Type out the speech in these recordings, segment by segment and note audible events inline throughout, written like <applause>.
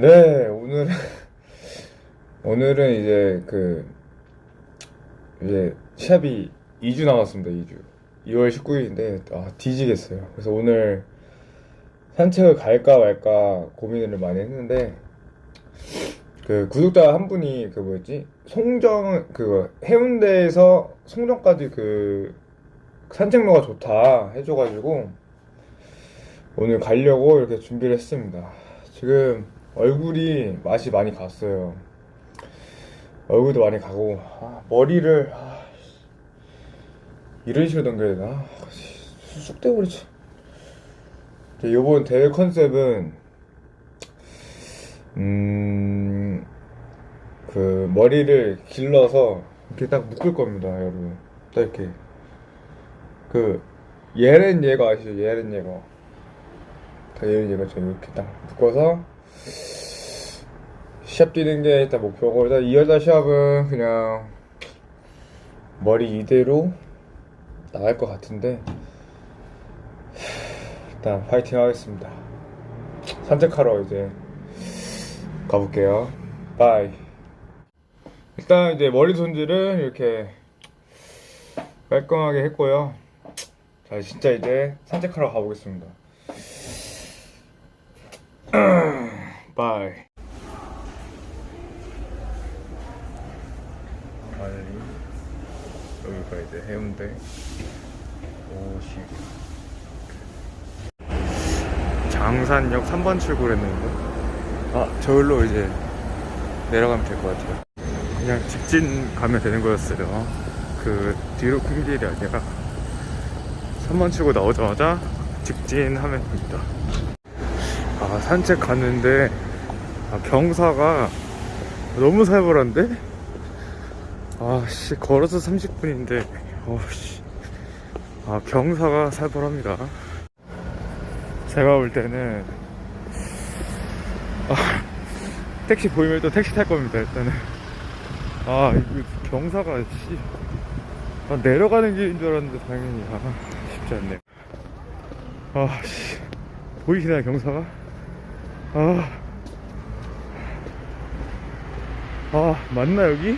네, 오늘 <laughs> 오늘은 이제 그 이제 시합이 2주 남았습니다. 2주. 2월 19일인데 아 뒤지겠어요. 그래서 오늘 산책을 갈까 말까 고민을 많이 했는데 그 구독자 한 분이 그 뭐였지 송정 그 해운대에서 송정까지 그 산책로가 좋다 해줘가지고 오늘 가려고 이렇게 준비를 했습니다. 지금 얼굴이 맛이 많이 갔어요. 얼굴도 많이 가고 아, 머리를 아, 이런 식으로 넘겨야 되나? 아, 쑥 떼버리지. 이번 대회 컨셉은 음, 그 머리를 길러서 이렇게 딱 묶을 겁니다, 여러분. 딱 이렇게 그 예렌 예거 아시죠? 예렌 예거. 다 예렌 예거 저 이렇게 딱 묶어서 시합 뛰는 게 일단 목표고 일단 이 여자 시합은 그냥 머리 이대로 나갈 것 같은데 일단 파이팅 하겠습니다. 산책하러 이제 가볼게요. 바이. 일단 이제 머리 손질은 이렇게 깔끔하게 했고요. 자, 진짜 이제 산책하러 가보겠습니다. <clears throat> 바이. 빨리 여기가 이제 해운대 오시 장산역 3번 출구를 했는데? 아 저기로 이제 내려가면 될 것 같아요. 그냥 직진 가면 되는 거였어요. 그 뒤로 큰 길이 아니라 3번 출구 나오자마자 직진하면 됩니다. 아 산책 갔는데 아, 경사가 너무 살벌한데 아씨 걸어서 30분인데. 어씨. 아 경사가 살벌합니다. 제가 볼 때는 아, 택시 보이면 또 택시 탈 겁니다 일단은. 아 이거 경사가 씨. 아, 내려가는 길인 줄 알았는데 당연히 아 쉽지 않네요 아씨. 보이시나요 경사가? 아, 아 맞나 여기?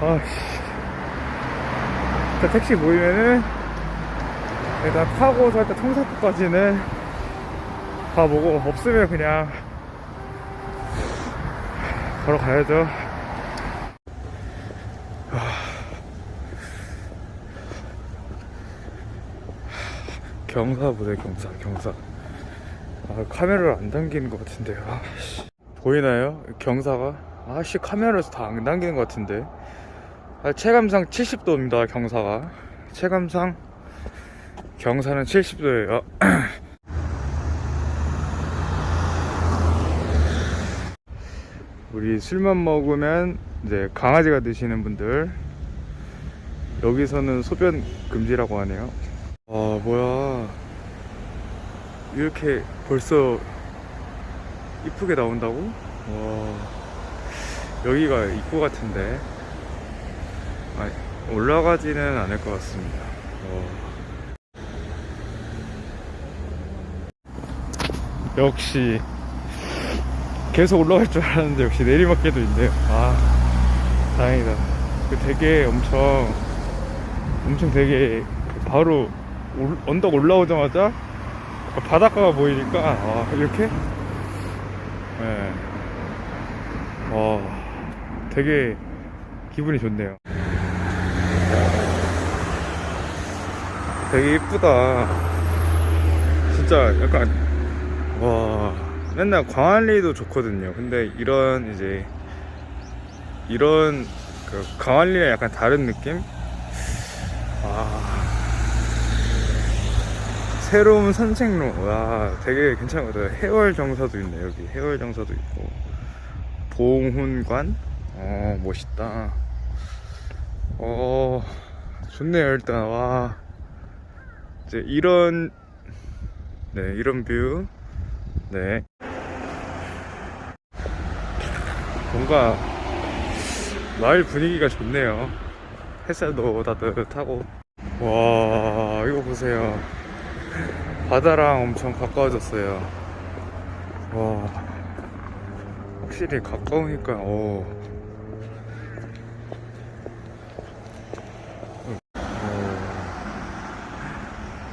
아씨. 일단 택시 보이면은 일단 타고서 일단 청사포까지는 가보고 없으면 그냥 걸어가야죠. 경사 보세요 경사 경사 아 카메라를 안 당기는 것 같은데요 아, 씨. 보이나요 경사가 아씨 카메라에서 다 안 당기는 것 같은데 아, 체감상 70도입니다 경사가. 체감상 경사는 70도예요. <clears throat> 우리 술만 먹으면 이제 강아지가 드시는 분들 여기서는 소변 금지라고 하네요. 아 뭐야. 이렇게 벌써 이쁘게 나온다고? 와. 여기가 입구 같은데. 아, 올라가지는 않을 것 같습니다. 와. 역시 계속 올라갈 줄 알았는데 역시 내리막길도 있네요. 아 다행이다. 그 되게 엄청 엄청 되게 바로 올- 언덕 올라오자마자 바닷가가 보이니까 아, 이렇게? 네. 와 되게 기분이 좋네요 되게 이쁘다. 진짜 약간 와 맨날 광안리도 좋거든요. 근데 이런 이제 이런 그 광안리랑 약간 다른 느낌? 아. 새로운 산책로. 와 되게 같아요. 해월 정사도 있네 여기. 해월 정사도 있고. 봉훈관? 어 멋있다. 어 좋네요 일단. 와 이제 이런 네 이런 뷰 네. 뭔가 마을 분위기가 좋네요. 햇살도 따뜻하고. 와, 이거 보세요. 바다랑 엄청 가까워졌어요. 와 확실히 가까우니까 어.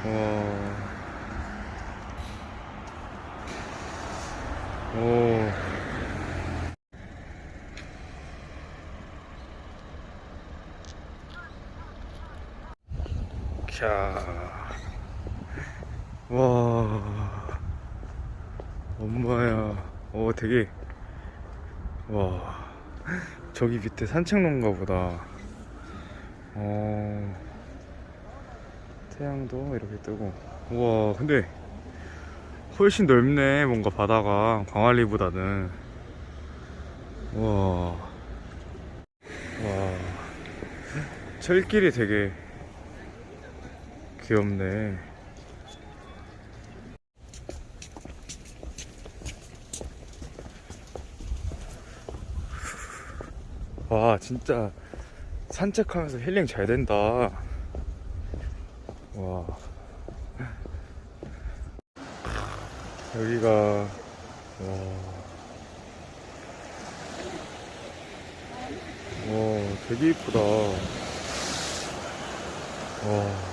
오. 캬. 와. 엄마야. 어, 되게. 와. 저기 밑에 산책로인가 보다. 어. 태양도 이렇게 뜨고. 우와, 근데 훨씬 넓네. 뭔가 바다가 광안리보다는. 와. 와. 철길이 되게 귀엽네. 와, 진짜 산책하면서 힐링 잘 된다. 와. 여기가, 와. 와, 되게 이쁘다. 와. 와.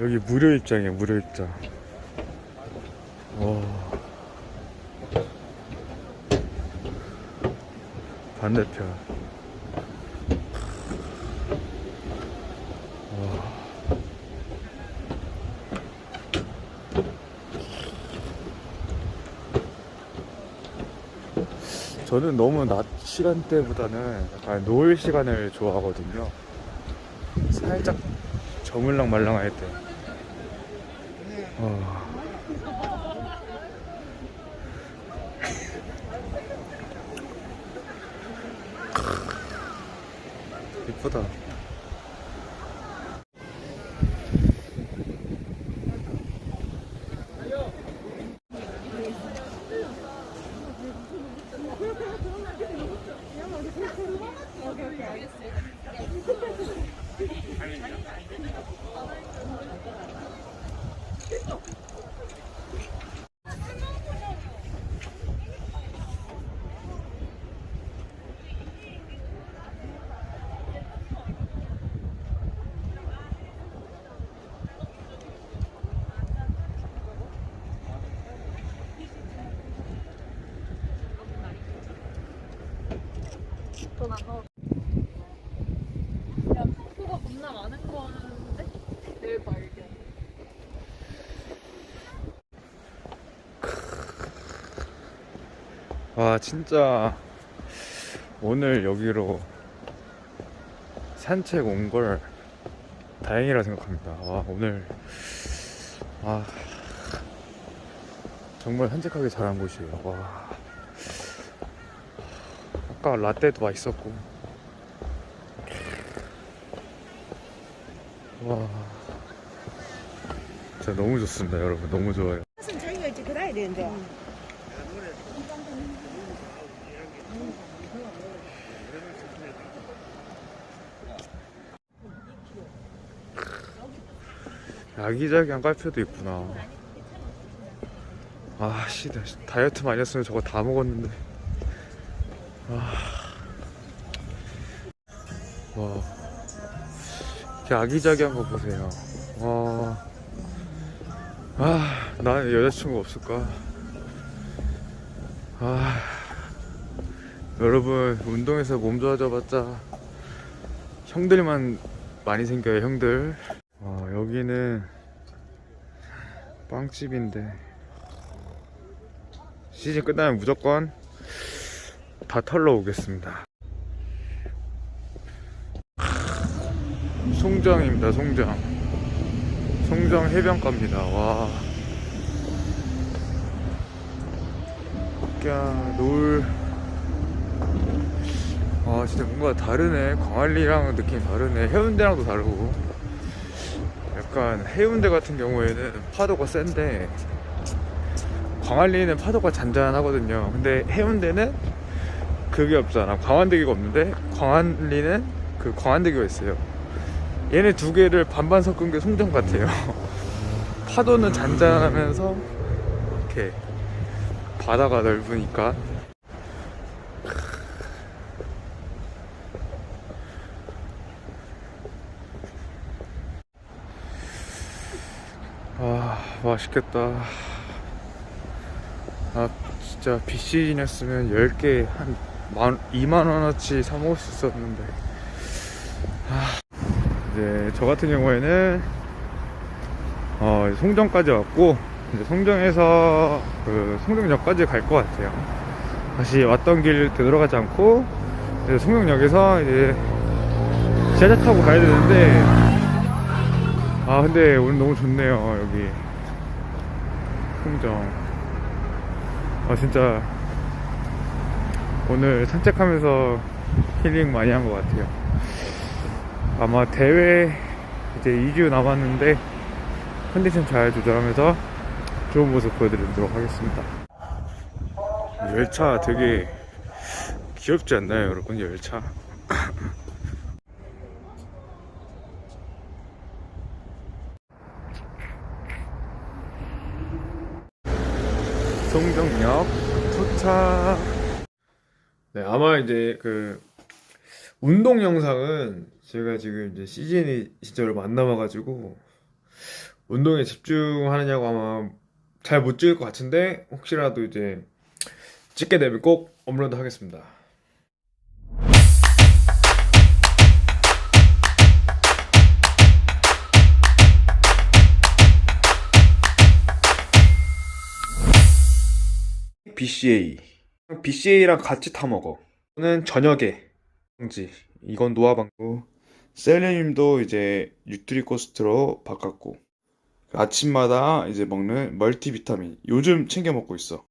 여기 무료 입장이야, 무료 입장. 와. 반대편. 와. 저는 너무 낮 시간대보다는 약간 노을 시간을 좋아하거든요. 살짝 저물랑 말랑할 때. 어. <laughs> 이쁘다. 돈안 넣어. 야, 폭포가 겁나 많은 거 같은데? 내일 발견. 와 진짜 오늘 여기로 산책 온 걸 다행이라 생각합니다. 와 오늘 아 정말 산책하기 잘한 곳이에요. 와 아까 라떼도 맛있었고 와 진짜 너무 좋습니다, 여러분. 너무 좋아요. 것은 저희가 이제 그래야 되는데. 아기자기한 카페도 있구나. 아, 씨, 나 다이어트 많이 했으면 저거 다 먹었는데. 아. 와. 이렇게 아기자기한 거 보세요. 와. 아, 나는 여자친구 없을까? 아. 여러분, 운동해서 몸 좋아져봤자 형들만 많이 생겨요, 형들. 어, 여기는 빵집인데 시즌 끝나면 무조건 다 털러 오겠습니다. 송정입니다, 송정. 송정 해변가입니다. 와. 야, 노을. 아 진짜 뭔가 다르네 광안리랑 느낌이 다르네 해운대랑도 다르고 약간 해운대 같은 경우에는 파도가 센데 광안리는 파도가 잔잔하거든요 근데 해운대는 그게 없잖아. 광안대교가 없는데 광안리는 그 광안대교가 있어요. 얘네 두 개를 반반 섞은 게 송정 같아요. <laughs> 파도는 잔잔하면서 이렇게 바다가 넓으니까. 아 맛있겠다. 아 진짜 비 시즌이었으면 10개 한 만, 2만원어치 사 먹을 수 있었는데. 아, 이제 저 같은 경우에는 어, 송정까지 왔고 이제 송정에서 그 송정역까지 갈 것 같아요. 다시 왔던 길 되돌아가지 않고 이제 송정역에서 이제 지하철 타고 가야 되는데 아 근데 오늘 너무 좋네요 여기. 송정. 아 진짜 오늘 산책하면서 힐링 많이 한 것 같아요. 아마 대회 이제 2주 남았는데 컨디션 잘 조절하면서 좋은 모습 보여드리도록 하겠습니다. 열차 되게 귀엽지 않나요 여러분? 열차. <laughs> 송정역 도착. 네, 아마 이제 그 운동 영상은 제가 지금 이제 시즌이 진짜 얼마 안 남아가지고 운동에 집중하느냐고 아마 잘 못 찍을 것 같은데 혹시라도 이제 찍게 되면 꼭 업로드 하겠습니다. BCA. BCA랑 같이 타 먹어. 이거는 저녁에 방지. 이건 노화방구. 셀레늄도 이제 뉴트리코스트로 바꿨고 아침마다 이제 먹는 멀티비타민. 요즘 챙겨 먹고 있어.